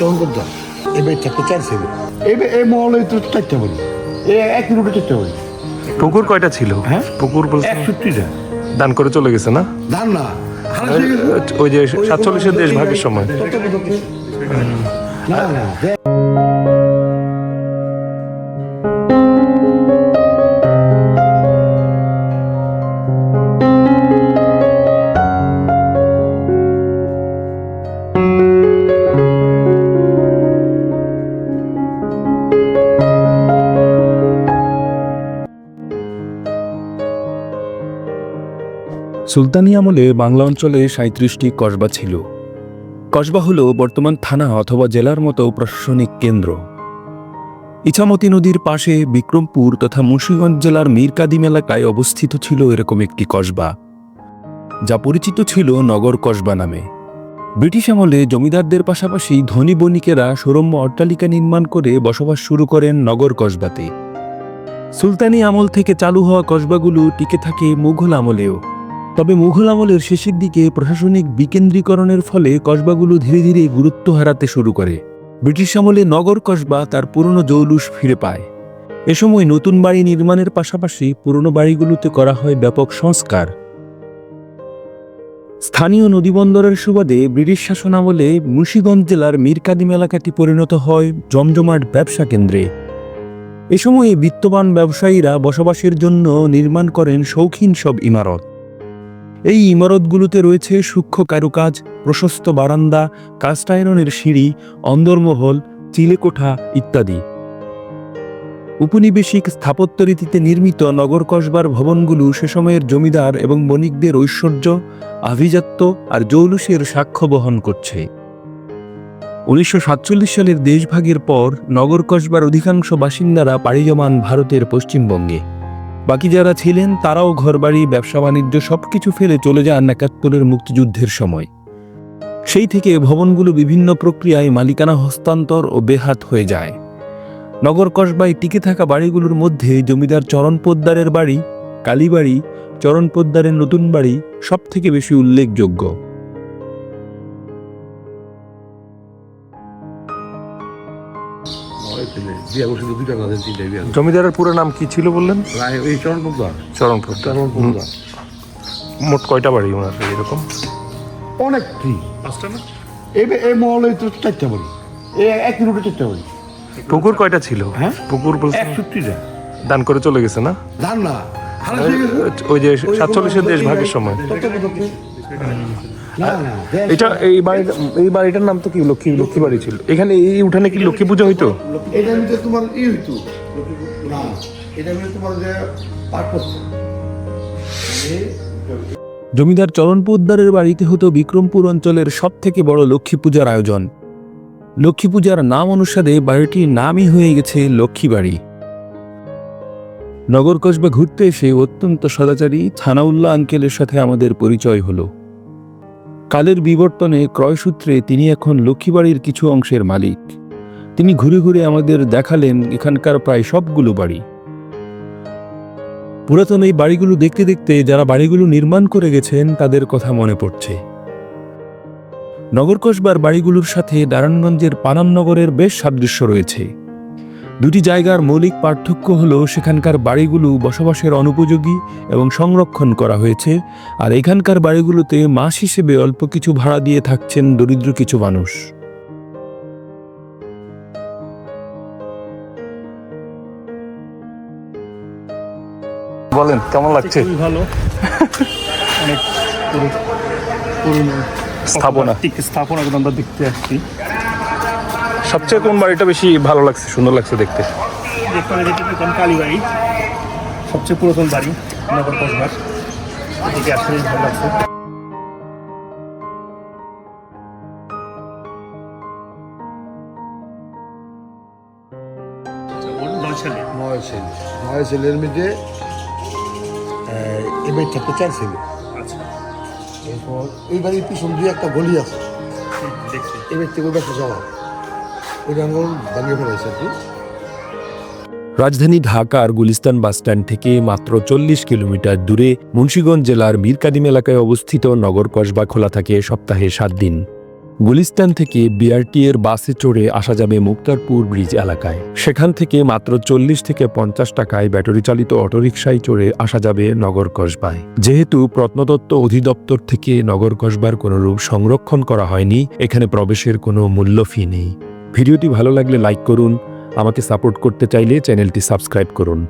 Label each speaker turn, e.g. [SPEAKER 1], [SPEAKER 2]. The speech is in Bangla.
[SPEAKER 1] চরণ করতাম এবার থাকতে চার ছিল। এবার এই মহলে তো চারটে বলি এ এক কিলোমিটার চারটে বলি
[SPEAKER 2] পুকুর কয়টা ছিল?
[SPEAKER 1] হ্যাঁ?
[SPEAKER 2] পুকুর বলতে?
[SPEAKER 1] একষট্টিটা
[SPEAKER 2] দান করে চলে গেছে না?
[SPEAKER 1] দান না।
[SPEAKER 2] ওই যে সাতচল্লিশের দেশ ভাগের সময়
[SPEAKER 1] না না
[SPEAKER 3] সুলতানি আমলে বাংলা অঞ্চলে সাঁত্রিশটি কসবা ছিল। কসবা হল বর্তমান থানা অথবা জেলার মতো প্রশাসনিক কেন্দ্র। ইছামতি নদীর পাশে বিক্রমপুর তথা মুন্সিগঞ্জ জেলার মীরকাদিম এলাকায় অবস্থিত ছিল এরকম একটি কসবা, যা পরিচিত ছিল নগর কসবা নামে। ব্রিটিশ আমলে জমিদারদের পাশাপাশি ধনী বণিকেরা সৌরম্য অট্টালিকা নির্মাণ করে বসবাস শুরু করেন নগর কসবাতে। সুলতানি আমল থেকে চালু হওয়া কসবাগুলো টিকে থাকে মুঘল আমলেও। তবে মুঘল আমলের শেষের দিকে প্রশাসনিক বিকেন্দ্রীকরণের ফলে কসবাগুলো ধীরে ধীরে গুরুত্ব হারাতে শুরু করে। ব্রিটিশ আমলে নগর কসবা তার পুরনো জৌলুস ফিরে পায়। এ সময় নতুন বাড়ি নির্মাণের পাশাপাশি পুরনো বাড়িগুলোতে করা হয় ব্যাপক সংস্কার। স্থানীয় নদীবন্দরের সুবাদে ব্রিটিশ শাসন আমলে মুন্সিগঞ্জ জেলার মীরকাদিম এলাকাটি পরিণত হয় জমজমাট ব্যবসা কেন্দ্রে। এ সময়ে বিত্তবান ব্যবসায়ীরা বসবাসের জন্য নির্মাণ করেন শৌখিন সব ইমারত। এই ইমারতগুলোতে রয়েছে সূক্ষ্ম কারুকাজ, প্রশস্ত বারান্দা কাস্ট আয়রনের সিঁড়ি, অন্দরমহল, চিলেকোঠা ইত্যাদি। উপনিবেশিক স্থাপত্য রীতিতে নির্মিত নগর কসবার ভবনগুলো সে সময়ের জমিদার এবং বণিকদের ঐশ্বর্য, আভিজাত্য আর জৌলুসের সাক্ষ্য বহন করছে। উনিশশো সাতচল্লিশ সালের দেশভাগের পর নগর কসবার অধিকাংশ বাসিন্দারা পাড়ি জমান ভারতের পশ্চিমবঙ্গে। বাকি যারা ছিলেন, তারাও ঘরবাড়ি, ব্যবসা, বাণিজ্য সবকিছু ফেলে চলে যান একাত্তরের মুক্তিযুদ্ধের সময়। সেই থেকে ভবনগুলো বিভিন্ন প্রক্রিয়ায় মালিকানা হস্তান্তর ও বেহাত হয়ে যায়। নগর কসবায় টিকে থাকা বাড়িগুলোর মধ্যে জমিদার চরণ পোদ্দারের বাড়ি, কালীবাড়ি, চরণ পোদ্দারের নতুন বাড়ি সব থেকে বেশি উল্লেখযোগ্য।
[SPEAKER 1] বিয়ে করছিল দুইটা না তিনটা বিয়ে
[SPEAKER 2] জমিদারের পুরো নাম কি ছিল বললেন
[SPEAKER 1] রায় এই চরণ করতাম
[SPEAKER 2] মোট কয়টা বাড়ি ওনার এরকম
[SPEAKER 1] অনেকটি এবার এই মহলে তো চারটে বাড়ি এ এক কিলোমিটার চারটে বাড়ি
[SPEAKER 2] পুকুর কয়টা ছিল
[SPEAKER 1] হ্যাঁ?
[SPEAKER 2] পুকুর বলতে
[SPEAKER 1] একষট্টিটা
[SPEAKER 2] দান করে চলে গেছে না
[SPEAKER 1] ধান না হয়ে।
[SPEAKER 2] ওই যে সাতচল্লিশের দেশ ভাগের সময় এটা এই বাড়ি এই বাড়িটার নাম তো কি? লক্ষ্মী লক্ষ্মী বাড়ি ছিল। এখানে এই উঠানে কি লক্ষ্মী পুজো হইতো?
[SPEAKER 1] এটার মধ্যে তোমার ই হইতো। না এটার মধ্যে তোমার যে
[SPEAKER 3] জমিদার চরণ পোদ্দারের বাড়িতে হতো বিক্রমপুর অঞ্চলের সব থেকে বড় লক্ষ্মী পূজার আয়োজন। লক্ষ্মী পূজার নাম অনুসারে বাড়িটির নামই হয়ে গেছে লক্ষ্মী বাড়ি। নগর কসবা ঘুরতে এসে অত্যন্ত সদাচারী থানাউল্লাহ আঙ্কেলের সাথে আমাদের পরিচয় হলো। কালের বিবর্তনে ক্রয়সূত্রে তিনি এখন লক্ষ্মীবাড়ির কিছু অংশের মালিক। তিনি ঘুরে ঘুরে আমাদের দেখালেন এখানকার প্রায় সবগুলো বাড়ি। পুরাতন এই বাড়িগুলো দেখতে দেখতে যারা বাড়িগুলো নির্মাণ করে গেছেন, তাদের কথা মনে পড়ছে। নগর কসবার বাড়িগুলোর সাথে নারায়ণগঞ্জের পানামনগরের বেশ সাদৃশ্য রয়েছে। দুটি জায়গার মৌলিক পার্থক্য হল সেখানকার বাড়িগুলো বসবাসের অনুপযোগী এবং সংরক্ষণ করা হয়েছে আর এখানকার বাড়িগুলোতে মাস হিসেবে অল্প কিছু ভাড়া দিয়ে থাকছেন দরিদ্র কিছু মানুষ।
[SPEAKER 2] বলেন কেমন লাগছে?
[SPEAKER 4] খুবই ভালো। অনেক
[SPEAKER 2] স্থাপনা।
[SPEAKER 4] ঠিক আমরা দেখতে আসছি।
[SPEAKER 2] সবচেয়ে কোন বাড়িটা বেশি ভালো লাগছে সুন্দর লাগছে দেখতে?
[SPEAKER 4] কালীবাড়ি সবচেয়ে পুরাতন বাড়ি নগর কসবার এদিকে আসলে ভালো লাগছে। নয় সালে
[SPEAKER 1] নয় ছেলে নয় ছেলের মধ্যে এবার থাকতে চার ছেলে।
[SPEAKER 4] আচ্ছা।
[SPEAKER 1] এরপর এই বাড়ির পিছন দিয়ে একটা গলি আছে। এবার থেকে ওই ব্যবসা যাওয়া
[SPEAKER 3] রাজধানী ঢাকার গুলিস্তান বাসস্ট্যান্ড থেকে মাত্র চল্লিশ কিলোমিটার দূরে মুন্সীগঞ্জ জেলার মীরকাদিম এলাকায় অবস্থিত নগর কসবা খোলা থাকে সপ্তাহে সাত দিন। গুলিস্তান থেকে বিআরটি এর বাসে চড়ে আসা যাবে মুক্তারপুর ব্রিজ এলাকায়। সেখান থেকে মাত্র চল্লিশ থেকে পঞ্চাশ টাকায় ব্যাটারি চালিত অটোরিকশায় চড়ে আসা যাবে নগর কসবায়। যেহেতু প্রত্নতত্ত্ব অধিদপ্তর থেকে নগর কসবার কোনো রূপ সংরক্ষণ করা হয়নি, এখানে প্রবেশের কোনো মূল্য ফি নেই। ভিডিওটি ভালো লাগলে লাইক করুন আমাকে সাপোর্ট করতে চাইলে চ্যানেলটি সাবস্ক্রাইব করুন।